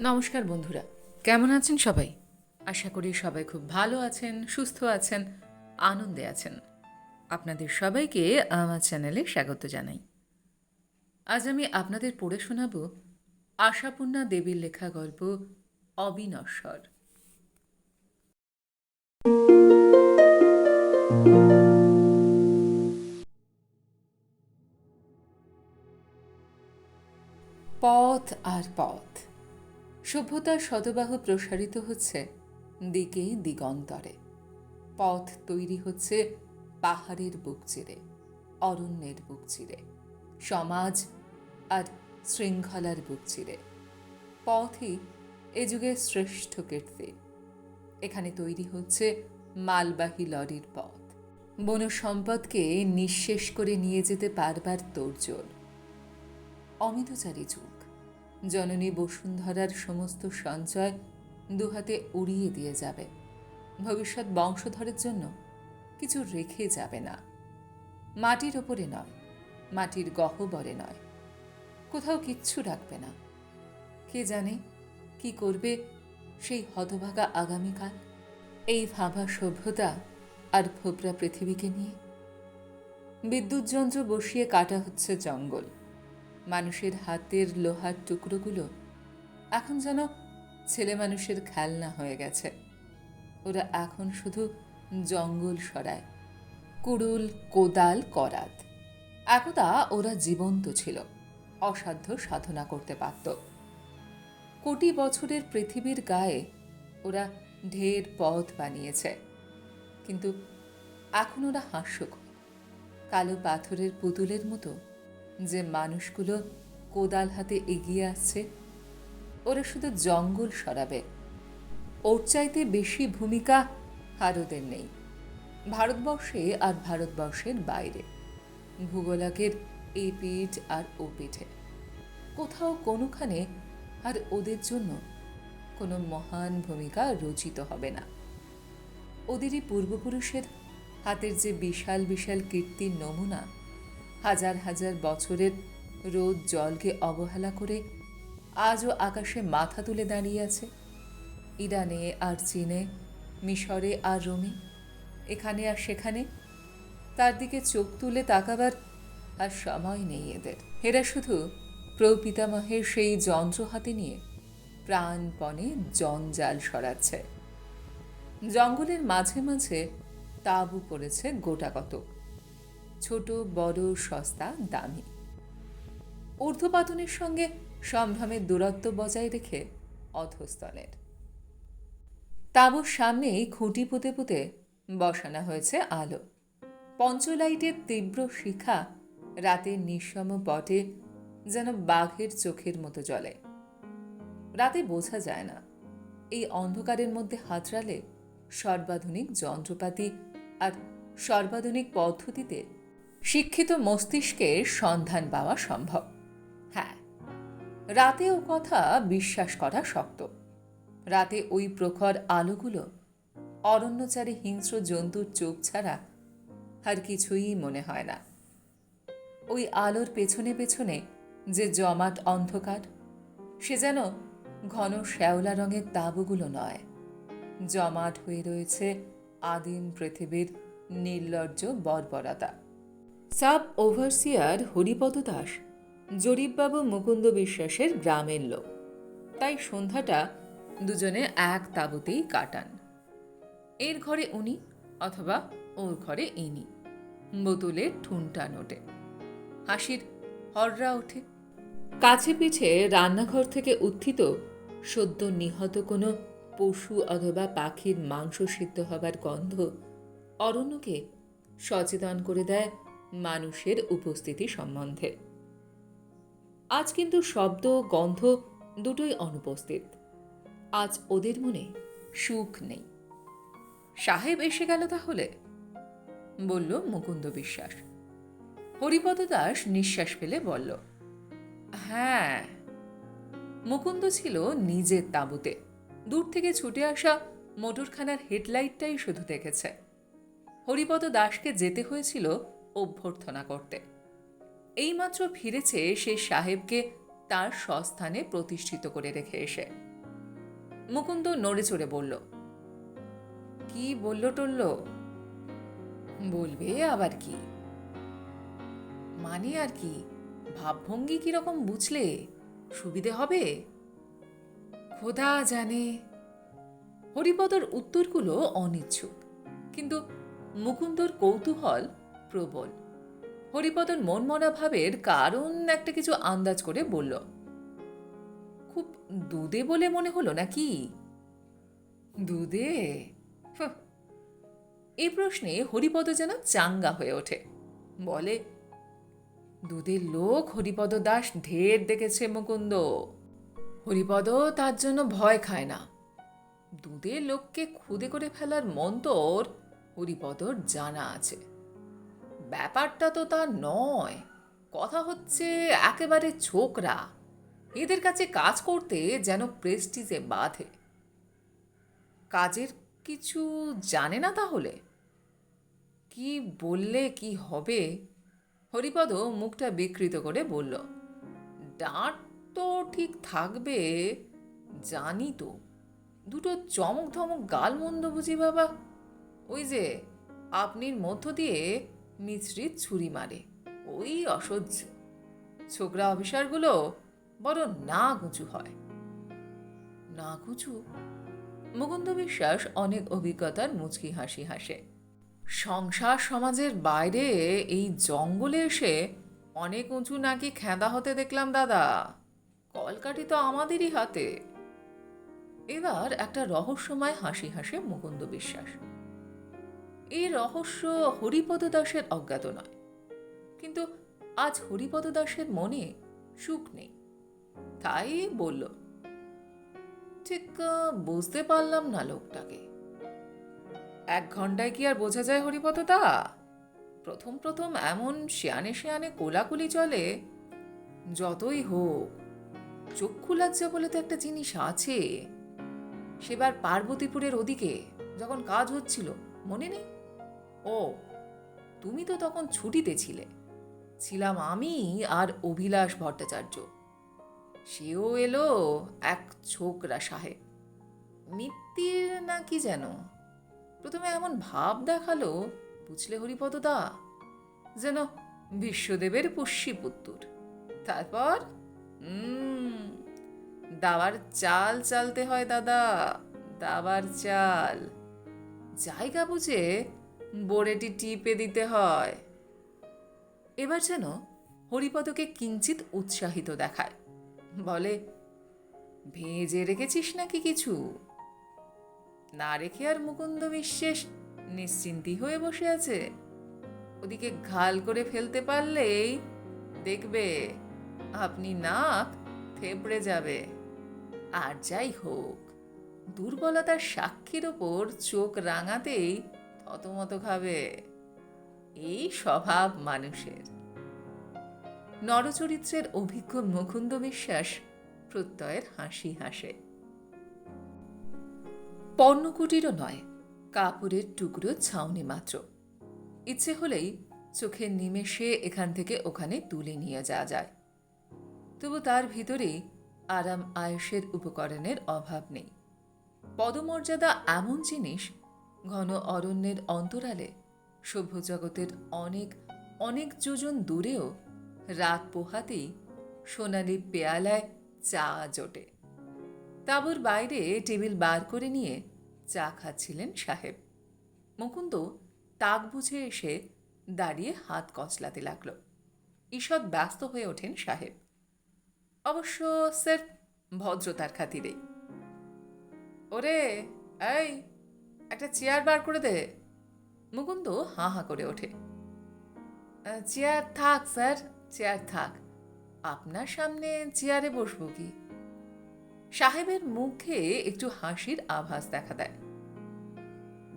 নমস্কার বন্ধুরা, কেমন আছেন সবাই? আশা করি সবাই খুব ভালো আছেন, সুস্থ আছেন, আনন্দে আছেন। আপনাদের সবাইকে আমার চ্যানেলে স্বাগত জানাই। আজ আমি আপনাদের পড়ে শোনাব আশাপূর্ণা দেবীর লেখা গল্প অবিনশ্বর। পথ আর পথ। সভ্যতার শতবাহু প্রসারিত হচ্ছে দিকে দিগন্তরে। পথ তৈরি হচ্ছে পাহাড়ের বুক চিরে, অরণ্যের বুক চিরে, সমাজ আর শৃঙ্খলার বুক চিরে। পথই এ যুগের শ্রেষ্ঠ কীর্তি। এখানে তৈরি হচ্ছে মালবাহী লরির পথ। বন সম্পদকে নিঃশেষ করে নিয়ে যেতে পারবার তোড়জোড়। অমিতচারী যুগ। জননী বসুন্ধরার সমস্ত সঞ্চয় দুহাতে উড়িয়ে দিয়ে যাবে। ভবিষ্যৎ বংশধরের জন্য কিছু রেখে যাবে না। মাটির ওপরে নয়, মাটির গহ্বরে নয়। কোথাও কিচ্ছু রাখবে না। কে জানে কি করবে সেই হতভাগা আগামীকাল, এই ভাবা সভ্যতা আর ভোপরা পৃথিবীকে নিয়ে। বিদ্যুৎ যন্ত্র বসিয়ে কাটা হচ্ছে জঙ্গল। মানুষের হাতের লোহার টুকরোগুলো এখন যেন ছেলে মানুষের খেলনা হয়ে গেছে। ওরা এখন শুধু জঙ্গল সরায়, কুড়ুল, কোদাল, করাত। একদা ওরা জীবন্ত ছিল, অসাধ্য সাধনা করতে পারত। কোটি বছরের পৃথিবীর গায়ে ওরা ঢের পথ বানিয়েছে, কিন্তু এখন ওরা হাস্যকর। কালো পাথরের পুতুলের মতো যে মানুষগুলো কোদাল হাতে এগিয়ে আসছে, ওরা শুধু জঙ্গল সরাবে। ওর চাইতে বেশি ভূমিকা ওদের নেই। ভারতবর্ষে আর ভারতবর্ষের বাইরে। ভূগোলকের এই পিঠ আর ও পিঠে। কোথাও কোনোখানে আর ওদের জন্য কোনো মহান ভূমিকা রচিত হবে না। ওদেরই পূর্বপুরুষের হাতের যে বিশাল বিশাল কীর্তির নমুনা হাজার হাজার বছরের রোদ জলকে অবহেলা করে আজও আকাশে মাথা তুলে দাঁড়িয়ে আছে। ইরানে আর চীনে, মিশরে আর রোমে, এখানে আর সেখানে। তার দিকে চোখ তুলে তাকাবার আর সময় নেই এদের। এরা শুধু প্রপিতামহের সেই যন্ত্র হাতে নিয়ে প্রাণপণে জঞ্জাল সরাচ্ছে। জঙ্গলের মাঝে মাঝে তাঁবু পড়েছে গোটা কতক। ছোট, বড়, সস্তা, দামি। ঊর্ধ্বপাতনের সঙ্গে সম্ভ্রমের দূরত্ব বজায় রেখে অধস্তনের। তাঁবুর সামনেই খুঁটি পুঁতে পুঁতে বসানো হয়েছে আলো। পঞ্চলাইটের তীব্র শিখা রাতের নিঃসম পটে যেন বাঘের চোখের মতো জলে রাতে বোঝা যায় না, এই অন্ধকারের মধ্যে হাতড়ালে সর্বাধুনিক যন্ত্রপাতি আর সর্বাধুনিক পদ্ধতিতে শিক্ষিত মস্তিষ্কের সন্ধান পাওয়া সম্ভব। হ্যাঁ রাতে ও কথা বিশ্বাস করা শক্ত। রাতে ওই প্রখর আলোগুলো অরণ্যচারী হিংস্র জন্তুর চোখ ছাড়া আর কিছুই মনে হয় না। ওই আলোর পেছনে পেছনে যে জমাট অন্ধকার, সে যেন ঘন শ্যাওলা রঙের তাঁবুগুলো নয়। জমাট হয়ে রয়েছে আদিম পৃথিবীর নির্লজ্জ বর্বরতা। সাব ওভারসিয়ার হরিপদ দাস, জরিপবাবু মুকুন্দ বিশ্বাসের গ্রামের লোক। তাই সন্ধ্যাটা দুজনে এক তাঁবুতেই কাটান। এর ঘরে উনি অথবা ওর ঘরে ইনি, বোতলের ঠুনটা নোটে। হাসির হররা ওঠে। কাছে পিছে রান্নাঘর থেকে উত্থিত সদ্য নিহত কোনো পশু অথবা পাখির মাংস সিদ্ধ হবার গন্ধ অরণ্যকে সচেতন করে দেয় মানুষের উপস্থিতি সম্বন্ধে। আজ কিন্তু শব্দ, গন্ধ দুটোই অনুপস্থিত। আজ ওদের মনে সুখ নেই। সাহেব এসে গেল তাহলে? বলল মুকুন্দ বিশ্বাস। হরিপদ দাস নিঃশ্বাস ফেলে বলল হ্যাঁ। মুকুন্দ ছিল নিজের তাঁবুতে। দূর থেকে ছুটে আসা মোটরখানার হেডলাইটটাই শুধু দেখেছে। হরিপদ দাসকে যেতে হয়েছিল অভ্যর্থনা করতে। এইমাত্র ফিরেছে সে সাহেবকে তার স্বস্থানে প্রতিষ্ঠিত করে রেখে এসে। মুকুন্দ নড়ে চড়ে বলল, কি বলল টলল? বলবে আবার কি? মানে আর কি? ভাবভঙ্গি কীরকম বুঝলে? সুবিধে হবে? খোদা জানে। হরিপদর উত্তরগুলো অনিচ্ছুক, কিন্তু মুকুন্দর কৌতূহল প্রবল। হরিপদর মনমরা ভাবের কারণ একটা কিছু আন্দাজ করে বলল, খুব দুধে বলে মনে হলো নাকি? দুধে। এই প্রশ্নে হরিপদ যেন চাঙ্গা হয়ে ওঠে। বলে, দুধের লোক হরিপদ দাস ঢের দেখেছে মুকুন্দ। হরিপদ তার জন্য ভয় খায় না। দুধের লোককে খুদে করে ফেলার মন্তর হরিপদর জানা আছে। ব্যাপারটা তো তা নয়। কথা হচ্ছে একেবারে ছোকরা। এদের কাছে কাজ করতে যেন প্রেস্টিজে বাঁধে। কাজের কিছু জানে না তাহলে? কি বললে কি হবে? হরিপদ মুখটা বিকৃত করে বলল, ডাঁট তো ঠিক থাকবে, জানি তো। দুটো চমক ধমক গাল মন্দ বুঝি বাবা? ওই যে, আপনির মধ্য দিয়ে মিছরির ছুরি মারে। ওই অসহ্য। ছোকরা অফিসারগুলো বড় না গুঁচু হয়। না গুঁচু মুকুন্দ বিশ্বাস অনেক অভিজ্ঞতার মুচকি হাসি হাসে। সংসার সমাজের বাইরে এই জঙ্গলে এসে অনেক উঁচু নাকি খেঁদা হতে দেখলাম, দাদা। কলকাঠি তো আমাদেরই হাতে। এবার একটা রহস্যময় হাসি হাসে মুকুন্দ বিশ্বাস। এই রহস্য হরিপদ দাসের অজ্ঞাত নয়। কিন্তু আজ হরিপদ দাসের মনে সুখ নেই। তাই বলল, ঠিক বুঝতে পারলাম না লোকটাকে। এক ঘন্টায় কি আর বোঝা যায় হরিপদ দা? প্রথম প্রথম এমন শিয়ানে শিয়ানে কোলাকুলি চলে, যতই হোক, চক্ষু লজ্জা বলে তো একটা জিনিস আছে। সেবার পার্বতীপুরের ওদিকে যখন কাজ হচ্ছিল, মনে নেই? ও, তুমি তো তখন ছুটিতে ছিলে। ছিলাম আমি আর অভিলাষ ভট্টাচার্য। সেও এলো এক ছোকরা সাহেব মিত্তির না কি যেন? প্রথমে এমন ভাব দেখাল, বুঝলে হরিপদ দা? যেন বিশ্বদেবের পুষ্যিপুত্তুর। তারপর? দাবার চাল চালতে হয় দাদা, দাবার চাল। জায়গা বুঝে বোড়েটি টিপে দিতে হয়। এবার যেন হরিপদকে কিঞ্চিত উৎসাহিত দেখায়। বলে, ভেজে রেখেছিস নাকি কিছু? না রেখে আর মুকুন্দ বিশ্বাস নিশ্চিন্তি হয়ে বসে আছে। ওদিকে ঘাল করে ফেলতে পারলেই দেখবে আপনি নাক থেবড়ে যাবে। আর যাই হোক, দুর্বলতার সাক্ষীর ওপর চোখ রাঙাতেই থতমত খাবে এই স্বভাব মানুষের। নরচরিত্রের অভিজ্ঞ মুকুন্দ বিশ্বাস প্রত্যয়ের হাসি হাসে। পর্ণকুটিরও নয়, কাপড়ের টুকরো ছাউনি মাত্র। ইচ্ছে হলেই চোখের নিমেষে এখান থেকে ওখানে তুলে নিয়ে যাওয়া যায়। তবু তার ভিতরেই আরাম আয়েসের উপকরণের অভাব নেই। পদমর্যাদা এমন জিনিস ঘন অরণ্যের অন্তরালে সভ্য জগতের অনেক অনেক যোজন দূরেও রাত পোহাতেই সোনালি পেয়ালায় চা জোটে। তাঁবুর বাইরে টেবিল বার করে নিয়ে চা খাচ্ছিলেন সাহেব। মুকুন্দ তাক বুঝে এসে দাঁড়িয়ে হাত কচলাতে লাগল। ঈষৎ ব্যস্ত হয়ে ওঠেন সাহেব। অবশ্য স্যার, ভদ্রতার খাতিরেই। ওরে, এই একটা চেয়ার বার করে দে। মুকুন্দ হাঁ হাঁ করে ওঠে। চেয়ার থাক, স্যার, চেয়ার থাক। আপনার সামনে চেয়ারে বসবো কি? সাহেবের মুখে একটু হাসির আভাস দেখা দেয়।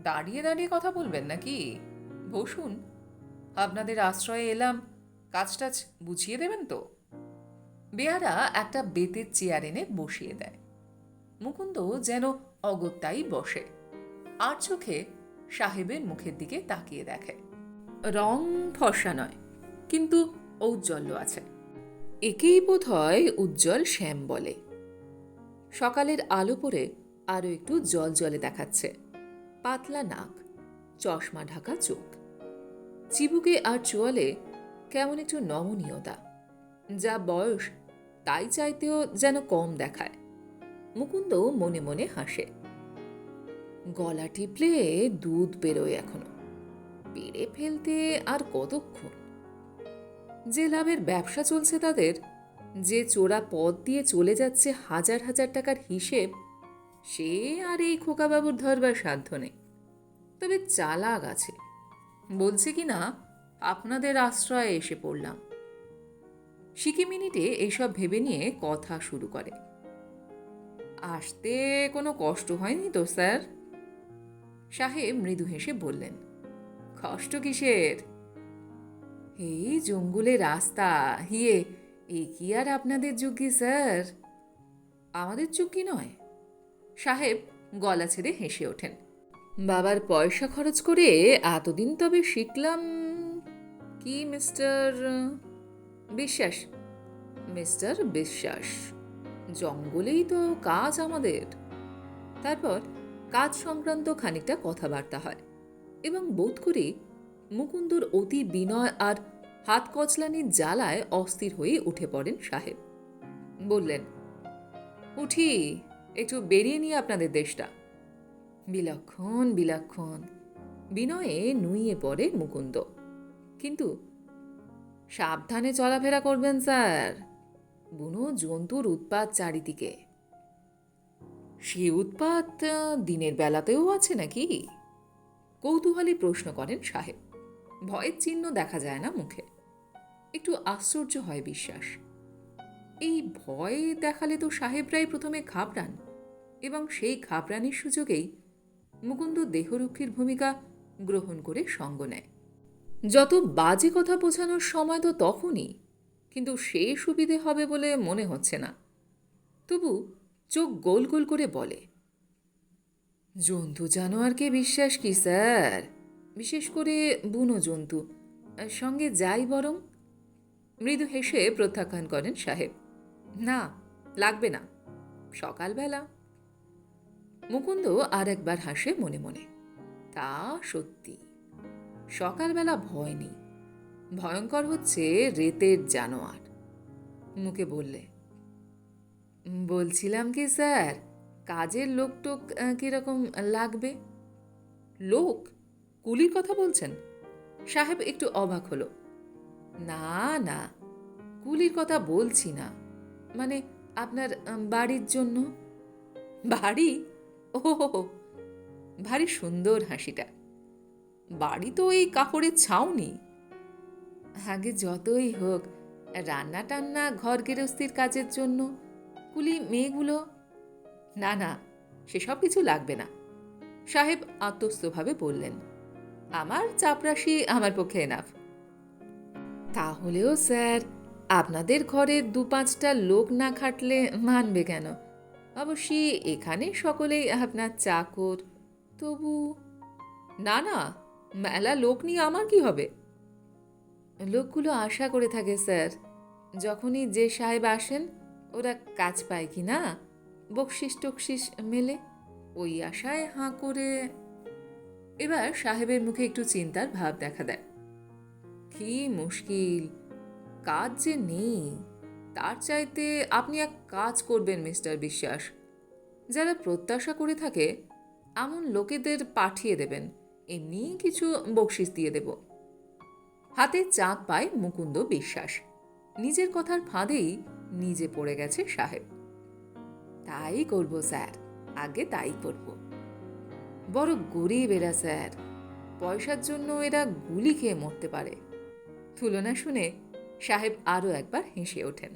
দাঁড়িয়ে দাঁড়িয়ে কথা বলবেন নাকি? বসুন। আপনাদের আশ্রয়ে এলাম। কাজ টাজ বুঝিয়ে দেবেন তো? বেয়ারা একটা বেতের চেয়ার এনে বসিয়ে দেয়। মুকুন্দ যেন অগত্যাই বসে। আর চোখে সাহেবের মুখের দিকে তাকিয়ে দেখে। রং ফর্সা নয়, কিন্তু ঔজ্জ্বল্য আছে। একেই বোধ হয় উজ্জ্বল শ্যাম বলে। সকালের আলো পরে আরও একটু জল জলে দেখাচ্ছে। পাতলা নাক, চশমা ঢাকা চোখ। চিবুকে আর চোয়ালে কেমন একটু নমনীয়তা। যা বয়স, তাই চাইতেও যেন কম দেখায়। মুকুন্দ মনে মনে হাসে। গলা টিপলে দুধ বেরোয় এখনও। পেরে ফেলতে আর কতক্ষণ? যে লাভের ব্যবসা চলছে তাদের, যে চোরা পথ দিয়ে চলে যাচ্ছে হাজার হাজার টাকার হিসেব, সে আর এই খোকাবাবুর ধরবার সাধ্য নেই। তবে চালাক আছে। বলছে কি না, আপনাদের আশ্রয়ে এসে পড়লাম। সিকি মিনিটে এইসব ভেবে নিয়ে কথা শুরু করে। আসতে কোনো কষ্ট হয়নি তো, স্যার? সাহেব মৃদু হেসে বললেন, কষ্ট কিসের? এই জঙ্গলে রাস্তা হিয়ে এ কি আর আপনাদের যুগি স্যার? আমাদের যুগি নয়। সাহেব গলা ছেড়ে হেসে ওঠেন, বাবার পয়সা খরচ করে এতদিন তবে শিখলাম কি, মিস্টার? বিশ্বাস মিস্টার বিশ্বাস, জঙ্গলেই তো কাজ আমাদের। তারপর কাজ সংক্রান্ত খানিকটা কথাবার্তা হয় এবং বোধ করি মুকুন্দর অতি বিনয় আর হাত কচলানির জ্বালায় অস্থির হয়ে উঠে পড়েন সাহেব। বললেন, উঠি, একটু বেরিয়ে নিয়ে আপনাদের দেশটা। বিলক্ষণ বিলক্ষণ। বিনয়ে নুইয়ে পড়ে মুকুন্দ। কিন্তু সাবধানে চলাফেরা করবেন, স্যার। বুনো জন্তুর উৎপাত চারিদিকে। সে উৎপাত দিনের বেলাতেও আছে নাকি? কৌতূহলী প্রশ্ন করেন সাহেব। ভয়ের চিহ্ন দেখা যায় না মুখে। একটু আশ্চর্য হয় বিশ্বাস। এই ভয় দেখালে তো সাহেবরাই প্রথমে ঘাবড়ান এবং সেই ঘাবড়ানির সুযোগেই মুকুন্দ দেহরক্ষীর ভূমিকা গ্রহণ করে সঙ্গ নেয়। যত বাজে কথা বোঝানোর সময় তো তখনই, কিন্তু সে সুবিধে হবে বলে মনে হচ্ছে না। তবু চোখ গোল গোল করে বলে, জন্তু জানোয়ারকে বিশ্বাস কি, স্যার? বিশেষ করে বুনো জন্তু। সঙ্গে যাই বরং। মৃদু হেসে প্রত্যাখ্যান করেন সাহেব, না, লাগবে না, সকালবেলা। মুকুন্দ আর একবার হাসে মনে মনে, তা সত্যি, সকালবেলা ভয় নেই, ভয়ঙ্কর হচ্ছে রেতের জানোয়ার। মুখে বললে বলছিলাম কি স্যার কাজের লোক টোক আহ, কীরকম লাগবে? লোক? কুলির কথা বলছেন? সাহেব একটু অবাক হলো। না না কুলির কথা বলছি না। মানে আপনার বাড়ির জন্য? বাড়ি? ও ভারী সুন্দর হাসিটা। বাড়ি তো এই কাপড়ের ছাউনি। আগে যতই হোক রান্না টান্না ঘর গৃহস্থির কাজের জন্য কুলি, মেয়েগুলো? না না, সেসব কিছু লাগবে না। সাহেব আত্মস্থভাবে বললেন, আমার চাপরাশি আমার পক্ষে এনাফ তাহলেও স্যার, আপনাদের ঘরে দু পাঁচটা লোক না খাটলে মানবে কেন? অবশ্যই এখানে সকলেই আপনার চাকর, তবু না না, মেলা লোক নিয়ে আমার কি হবে? লোকগুলো আশা করে থাকে স্যার, যখনই যে সাহেব আসেন ওরা কাজ পায় কি না? বকশিস টকশিস মেলে। ওই আশায় হাঁ করে। এবার সাহেবের মুখে একটু চিন্তার ভাব দেখা দেয়। কি মুশকিল। কাজ যে নেই। তার চাইতে আপনি এক কাজ করবেন, মিস্টার বিশ্বাস। যারা প্রত্যাশা করে থাকে, এমন লোকেদের পাঠিয়ে দেবেন। এমনি কিছু বকশিস দিয়ে দেব। হাতে চাঁদ পায় মুকুন্দ বিশ্বাস। নিজের কথার ফাঁদেই নিজে পড়ে গেছে সাহেব। তাই করব, স্যার। আগে তাই করব। বড় গরিব এরা, স্যার। পয়সার জন্য এরা গুলি খেয়ে মরতে পারে। তুলনা শুনে সাহেব আরও একবার হেসে ওঠেন।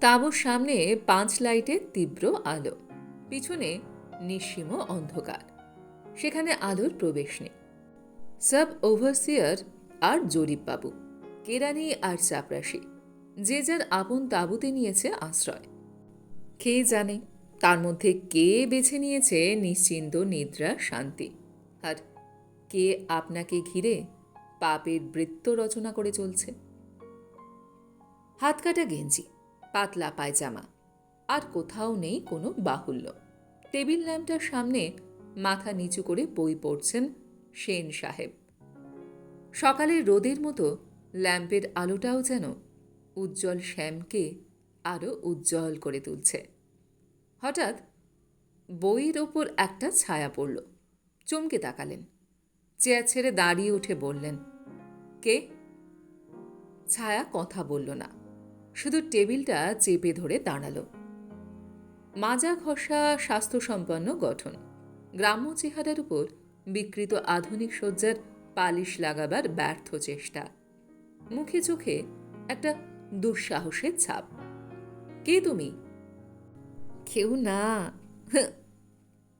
তাঁবুর সামনে পাঁচ লাইটের তীব্র আলো। পিছনে নিঃসীম অন্ধকার। সেখানে আলোর প্রবেশ নেই। সাব ওভারসিয়ার আর জরিপবাবু, কেরানি আর চাপরাশি। যে যার আপন তাঁবুতে নিয়েছে আশ্রয়। কে জানে তার মধ্যে কে বেছে নিয়েছে নিশ্চিন্ত নিদ্রা, শান্তি? আর কে আপনাকে ঘিরে পাপের বৃত্ত রচনা করে চলছে? হাত কাটা গেঞ্জি, পাতলা পায়জামা, আর কোথাও নেই কোনো বাহুল্য। টেবিল ল্যাম্পটার সামনে মাথা নিচু করে বই পড়ছেন সেন সাহেব। সকালের রোদের মতো ল্যাম্পের আলোটাও যেন উজ্জ্বল শ্যামকে আরও উজ্জ্বল করে তুলছে। হঠাৎ বইয়ের ওপর একটা ছায়া পড়ল। চমকে তাকালেন। চেয়ার ছেড়ে দাঁড়িয়ে উঠে বললেন, কে? ছায়া কথা বলল না। শুধু টেবিলটা চেপে ধরে দাঁড়াল। মাজা ঘষা স্বাস্থ্যসম্পন্ন গঠন। গ্রাম্য চেহারার উপর বিকৃত আধুনিক সজ্জার পালিশ লাগাবার ব্যর্থ চেষ্টা। মুখে চোখে একটা দুঃসাহসের ছাপ। কে তুমি? কেউ না।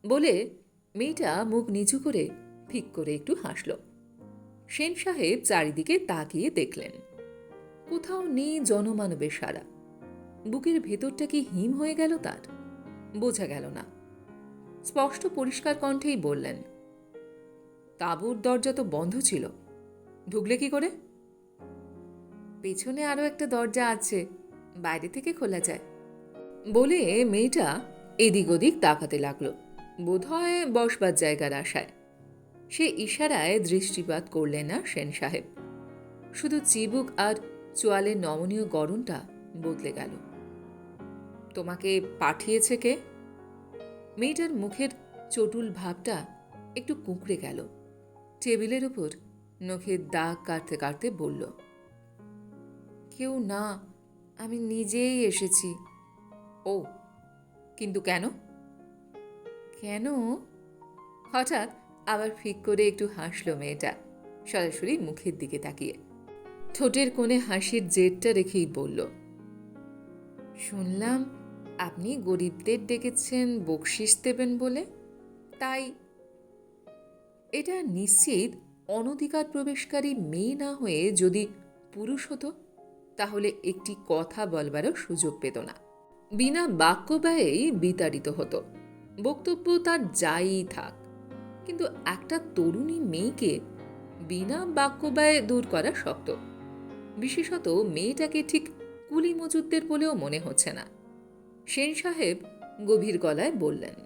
বলে মেয়েটা মুখ নিচু করে ফিক করে একটু হাসল। সেন সাহেব চারিদিকে তাকিয়ে দেখলেন। কোথাও নেই জনমানবের সারা। বুকের ভেতরটা কি হিম হয়ে গেল তার? বোঝা গেল না। স্পষ্ট পরিষ্কার কণ্ঠেই বললেন তাঁবুর দরজা তো বন্ধ ছিল। ঢুকলে কি করে? পেছনে আরও একটা দরজা আছে, বাইরে থেকে খোলা যায়। বলে মেয়েটা এদিক ওদিক তাকাতে লাগল। বোধহয় বসবার জায়গার আশায়। সে ইশারায় দৃষ্টিপাত করলেন না সেন সাহেব। শুধু চিবুক আর চোয়ালের নমনীয় গড়নটা বদলে গেল। তোমাকে পাঠিয়েছে কে? মেয়েটার মুখের চটুল ভাবটা একটু কুঁকড়ে গেল। টেবিলের উপর নখের দাগ কাটতে কাটতে বলল কেউ না, আমি নিজেই এসেছি। ও, কিন্তু কেন? কেন? হঠাৎ আবার ফিক করে একটু হাসলো মেয়েটা, সরাসরি মুখের দিকে তাকিয়ে। ঠোঁটের কোণে হাসির জেদটা রেখেই বলল, শুনলাম আপনি গরিবদের ডেকেছেন বকশিস দেবেন বলে। তাই এটা নিশ্চিত অনধিকার প্রবেশকারী মেয়ে না হয়ে যদি পুরুষ হতো? তাহলে একটি কথা বলবারও সুযোগ পেত না। বিনা বাক্য ব্যয়েই বিতাড়িত হতো। বক্তব্য তার যাই থাক, কিন্তু একটা তরুণী মেয়েকে বিনা বাক্য ব্যয়ে দূর করা শক্ত। বিশেষত মেয়েটাকে ঠিক কুলি মজুদদের বলেও মনে হচ্ছে না। সেন সাহেব গভীর গলায় বললেন,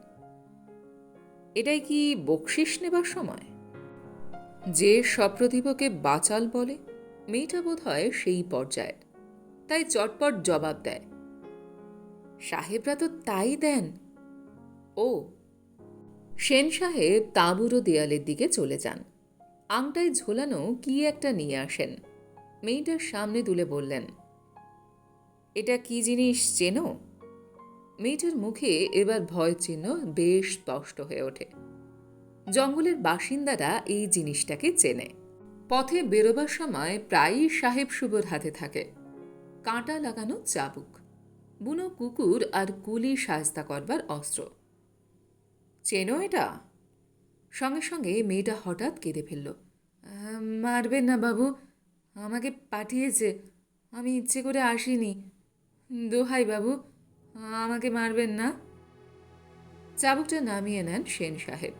এটাই কি বকশিস নেবার সময়? যে সপ্রতিভকে বাচাল বলে, মেয়েটা বোধ হয় সেই পর্যায়ের তাই চটপট জবাব দেয়। সাহেবরা তো তাই দেন। ও। সেন সাহেব তাঁবুরো দেয়ালের দিকে চলে যান। আংটায় ঝোলানো কি একটা নিয়ে আসেন। মেয়েটার সামনে তুলে বললেন, এটা কি জিনিস চেনো? মেয়েটার মুখে এবার ভয় চিহ্ন বেশ স্পষ্ট হয়ে ওঠে। জঙ্গলের বাসিন্দারা এই জিনিসটাকে চেনে। পথে বেরোবার সময় প্রায়ই সাহেব শুভর হাতে থাকে। কাঁটা লাগানো চাবুক। বুনো কুকুর আর কুলি সাজতা করবার অস্ত্র। চেনো এটা? সঙ্গে সঙ্গে মেয়েটা হঠাৎ কেঁদে ফেলল। মারবেন না বাবু, আমাকে পাঠিয়েছে, আমি ইচ্ছে করে আসিনি। দোহাই বাবু, আমাকে মারবেন না। চাবুকটা নামিয়ে নেন সেন সাহেব।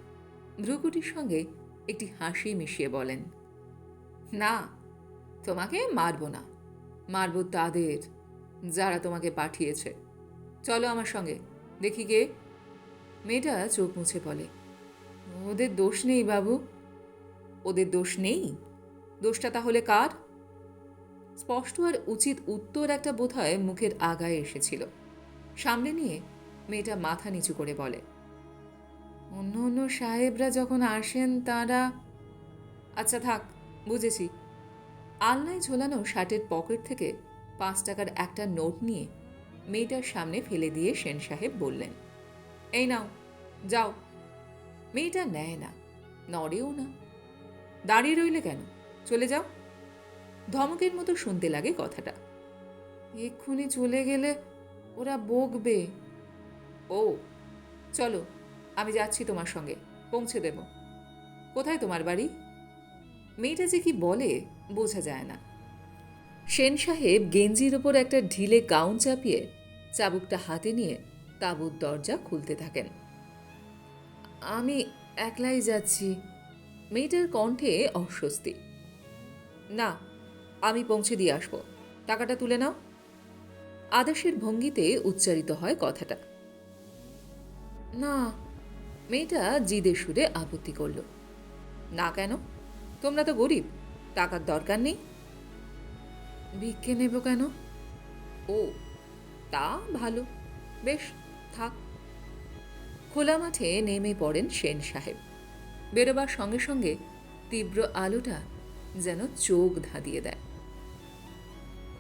ভ্রুকুটির সঙ্গে একটি হাসি মিশিয়ে বলেন, না, তোমাকে মারব না। মারব তাদের, যারা তোমাকে পাঠিয়েছে। চলো আমার সঙ্গে, দেখি কে? মেয়েটা চোখ মুছে বলে, ওদের দোষ নেই বাবু। ওদের দোষ নেই? দোষটা তাহলে কার? স্পষ্ট আর উচিত উত্তর একটা বোধহয় মুখের আগায় এসেছিল। সামনে নিয়ে মেয়েটা মাথা নিচু করে বলে, অন্য অন্য সাহেবরা যখন আসেন তারা আচ্ছা থাক, বুঝেছি। আলনায় ঝোলানো শার্টের পকেট থেকে পাঁচ টাকার একটা নোট নিয়ে মেয়েটার সামনে ফেলে দিয়ে সেন সাহেব বললেন, এই নাও, যাও। মেয়েটা নেয় না, নড়েও না। দাঁড়িয়ে রইলে কেন? চলে যাও। ধমকের মতো শুনতে লাগে কথাটা। এক্ষুনি চলে গেলে ওরা বকবে। ও, চলো, আমি যাচ্ছি তোমার সঙ্গে, পৌঁছে দেব। কোথায় তোমার বাড়ি? মেয়েটা যে কি বলে বোঝা যায় না। সেন সাহেব গেঞ্জির ওপর একটা ঢিলে গাউন চাপিয়ে চাবুকটা হাতে নিয়ে তাঁবুর দরজা খুলতে থাকেন। আমি একলাই যাচ্ছি। মেয়েটার কণ্ঠে অস্বস্তি। না, আমি পৌঁছে দিয়ে আসব। টাকাটা তুলে নাও। আদেশের ভঙ্গিতে উচ্চারিত হয় কথাটা। না, মেয়েটা জিদে সুরে আপত্তি করল। না কেন? তোমরা তো গরিব। টাকার দরকার নেই। ভিক্ষে নেব কেন? ও, তা ভালো। বেশ, থাক। খোলা মাঠে নেমে পড়েন সেন সাহেব। বেরোবার সঙ্গে সঙ্গে তীব্র আলোটা যেন চোখ ধাঁধিয়ে দেয়।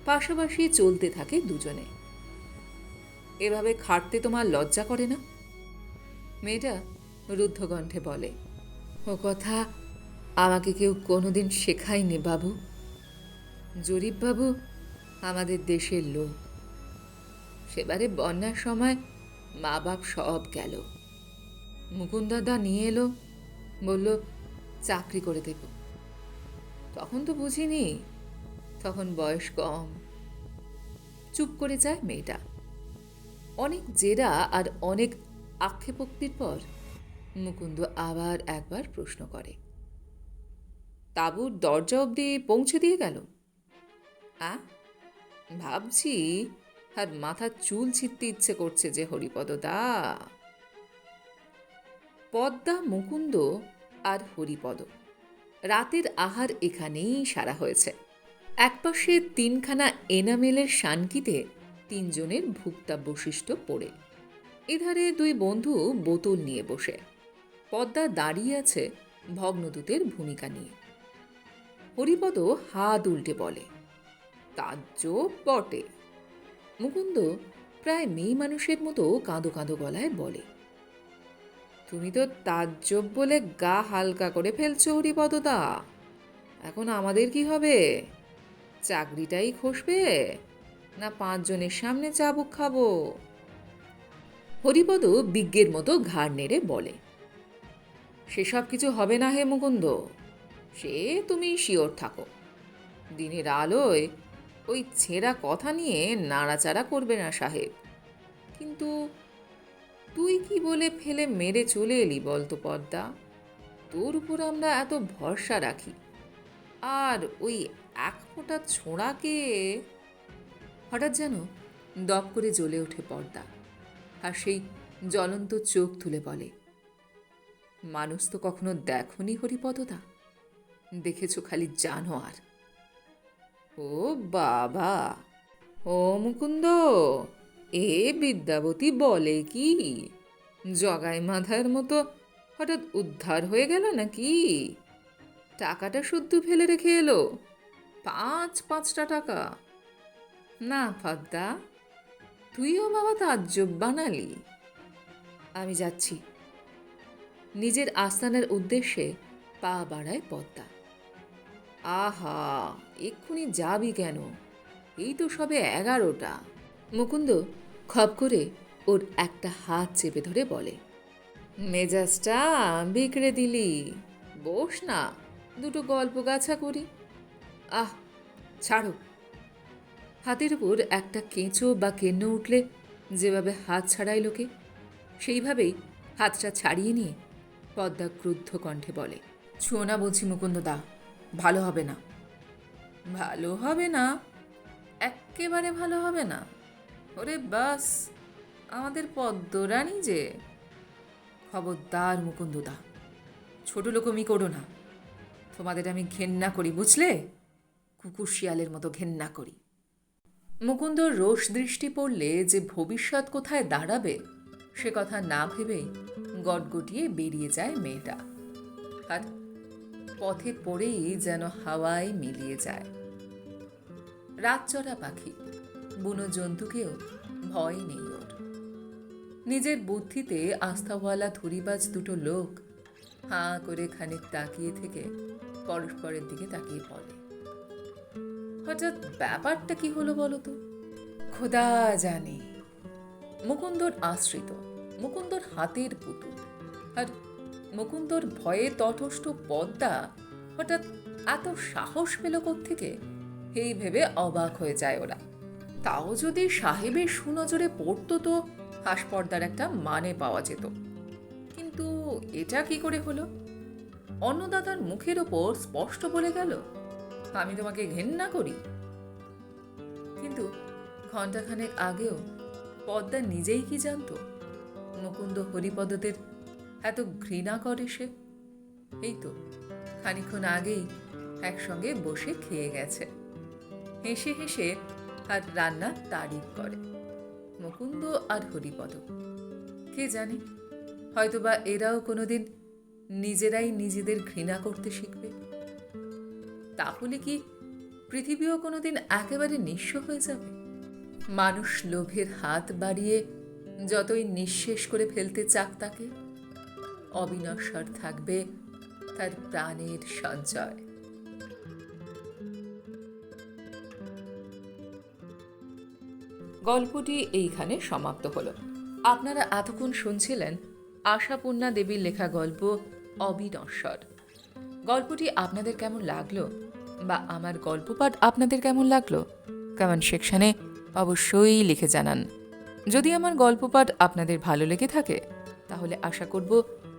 পাশাপাশি চলতে থাকে দুজনে। এভাবে খাটতে তোমার লজ্জা করে না? মেয়েটা রুদ্ধকণ্ঠে বলে, ও কথা আমাকে কেউ কোনোদিন শেখায়নি, বাবু। জরিপ বাবু, আমাদের দেশের লোক। সেবারে বন্যার সময় মা বাপ সব গেল। মুকুন্দাদা নিয়ে এলো, বলল, চাকরি করে দেব তখন তো বুঝিনি, তখন বয়স কম। চুপ করে যায় মেয়েটা। অনেক জেরা আর অনেক আক্ষেপোক্তির পর মুকুন্দ আবার একবার প্রশ্ন করে তাঁবুর দরজা অবধি পৌঁছে দিয়ে গেল। আ, ভাবছি আর মাথার চুল ছিঁড়তে ইচ্ছে করছে যে হরিপদ দা। পদ্মা, মুকুন্দ আর হরিপদ। রাতের আহার এখানেই সারা হয়েছে। একপাশে তিনখানা এনামেলের শানকিতে তিনজনের ভুক্তা বৈশিষ্ট্য পড়ে। এধারে দুই বন্ধু বোতল নিয়ে বসে। পদ্মা দাঁড়িয়ে আছে ভগ্নদূতের ভূমিকা নিয়ে। হরিপদ হাত উল্টে বলে। তাজ্জব বটে। মুকুন্দ প্রায় মেয়ে মানুষের মতো কাঁদো কাঁদো গলায় বলে, তুমি তো তাজ্জব বলে গা হালকা করে ফেলছো হরিপদদা। এখন আমাদের কি হবে? চাকরিটাই খসবে? না পাঁচজনের সামনে চাবুক খাব? হরিপদ বিজ্ঞের মতো ঘাড় নেড়ে বলে, সেসব কিছু হবে না হে মুকুন্দ। সে তুমি শিওর থাকো। দিনের আলোয় ওই ছেঁড়া কথা নিয়ে নাড়াচাড়া করবে না সাহেব। কিন্তু তুই কি বলে ফেলে মেরে চলে এলি বলতো পদ্মা? তোর উপর আমরা এত ভরসা রাখি। আর ওই এক ফোঁটা ছোঁড়াকে হঠাৎ যেন দপ করে জ্বলে ওঠে পর্দা আর সেই জ্বলন্ত চোখ তুলে বলে, মানুষ তো কখনো দেখনি হরিপদদা? দেখেছ খালি জানোয়ার? ও বাবা, ও মুকুন্দ, এ বিদ্যাবতী বলে কি? জগাই মাথার মতো হঠাৎ উদ্ধার হয়ে গেল নাকি? টাকাটা শুদ্ধ ফেলে রেখে এলো, পাঁচ পাঁচটা টাকা। না পদ্মা তুইও বাবা তাজ্জব বানালি। আমি যাচ্ছি। নিজের আস্তানার উদ্দেশ্যে পা বাড়ায় পদ্মা। আহা, এক্ষুনি যাবি কেন? এই তো সবে এগারোটা। মুকুন্দ খপ করে ওর একটা হাত চেপে ধরে বলে, মেজাজটা বিগড়ে দিলি। বস না, দুটো গল্প গাছা করি। আহ, ছাড়ো। হাতের উপর একটা কেঁচো বা কেন্ন উঠলে যেভাবে হাত ছাড়াই লোকে, সেইভাবেই হাতটা ছাড়িয়ে নিয়ে পদ্মা ক্রুদ্ধ কণ্ঠে বলে, ছুঁয়ো না বলছি মুকুন্দ দা ভালো হবে না। ভালো হবে না? একেবারে ভালো হবে না। ওরে বাস, আমাদের পদ্মরানী যে। খবরদার মুকুন্দদা, ছোট লোকমি করো না। তোমাদের আমি ঘেন্না করি, বুঝলে? কুকুর শিয়ালের মতো ঘেন্না করি। মুকুন্দ রোষ দৃষ্টি পড়লে যে ভবিষ্যৎ কোথায় দাঁড়াবে, সে কথা না ভেবেই গটগটিয়ে বেরিয়ে যায় মেয়েটা। আর পথে পড়েই যেন হাওয়ায় মিলিয়ে যায়। রাতচরা পাখি বুনো জন্তুকেও ভয় নেই ওর। নিজের বুদ্ধিতে আস্থাওয়ালা ধরিবাজ দুটো লোক হাঁ করে খানিক তাকিয়ে থেকে পরস্পরের দিকে তাকিয়ে পড়ে হঠাৎ ব্যাপারটা কি হলো বলো তো? খোদা জানে। মুকুন্দর আশ্রিত, মুকুন্দর হাতের পুতুল, আর মুকুন্দর ভয়ে তটস্থ পদ্মা হঠাৎ এত সাহস পেল থেকে এই ভেবে অবাক হয়ে যায় ওরা। তাও যদি সাহেবের সুনজরে পড়তো তো হাসপর্দার একটা মানে পাওয়া যেত। কিন্তু এটা কি করে হলো? অন্নদাতার মুখের ওপর স্পষ্ট বলে গেল, আমি তোমাকে ঘেন্না করি। কিন্তু ঘণ্টাখানেক আগেও পদ্মা নিজেই কি জানতো? মুকুন্দ হরিপদদের এত ঘৃণা করে সে? এই তো খানিক্ষণ আগেই একসঙ্গে বসে খেয়ে গেছে। হেসে হেসে আর রান্নার তারিফ করে, মুকুন্দ আর হরিপদ। কে জানে, হয়তোবা এরাও কোনোদিন নিজেরাই নিজেদের ঘৃণা করতে শিখবে। তাহলে কি পৃথিবীও কোনোদিন একেবারে নিঃস্ব হয়ে যাবে? মানুষ লোভের হাত বাড়িয়ে যতই নিঃশেষ করে ফেলতে চাক তাকে অবিনশ্বর থাকবে তার প্রাণের সঞ্চয়। গল্পটি এইখানে সমাপ্ত হলো। আপনারা এতক্ষণ শুনছিলেন আশাপূর্ণা দেবীর লেখা গল্প অবিনশ্বর। গল্পটি আপনাদের কেমন লাগল বা আমার গল্প পাঠ আপনাদের কেমন লাগল কমেন্ট সেকশনে অবশ্যই লিখে জানান। যদি আমার গল্প পাঠ আপনাদের ভালো লেগে থাকে, তাহলে আশা করব